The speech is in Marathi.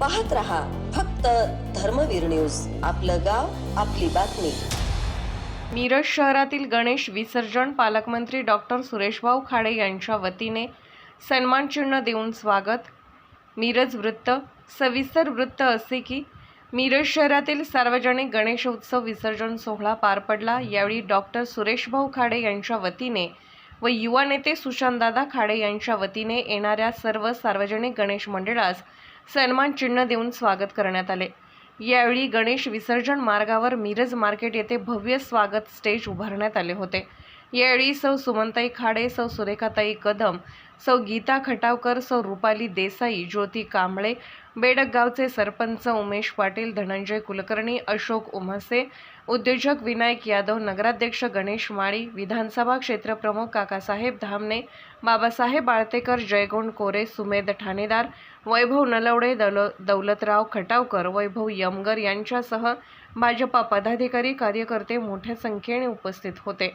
पाहत रहा फक्त धर्मवीर न्यूज. आपलं गाव आपली बातमी. मिरज शहरातील गणेश विसर्जन पालकमंत्री डॉक्टर सुरेशभाऊ खाडे यांच्या वतीने सन्मानचिन्ह देऊन स्वागत. मिरज वृत्त सविस्तर वृत्त असे की मिरज शहरातील सार्वजनिक गणेश उत्सव विसर्जन सोहळा पार पडला. यावेळी डॉक्टर सुरेशभाऊ खाडे यांच्या वतीने व युवा नेते सुशांतदादा खाडे यांच्या वतीने येणाऱ्या सर्व सार्वजनिक गणेश मंडळास सन्मान चिन्ह देऊन स्वागत करण्यात आले. यावेळी गणेश विसर्जन मार्गावर मिरज मार्केट येथे भव्य स्वागत स्टेज उभारण्यात आले होते. यावेळी सौ सुमनताई खाडे सौ सुरेखाताई कदम सौ गीता खटावकर सौ रुपाली देसाई ज्योती कांबळे बेडकगावचे सरपंच उमेश पाटील धनंजय कुलकर्णी अशोक उमासे उद्योजक विनायक यादव नगराध्यक्ष गणेश माळी विधानसभा क्षेत्रप्रमुख काकासाहेब धामणे बाबासाहेब बाळतेकर जयगोंड कोरे सुमेध ठाणेदार वैभव नलवडे दौल दौलतराव खटावकर वैभव यमगर यांच्यासह भाजपा पदाधिकारी कार्यकर्ते मोठ्या संख्येने उपस्थित होते.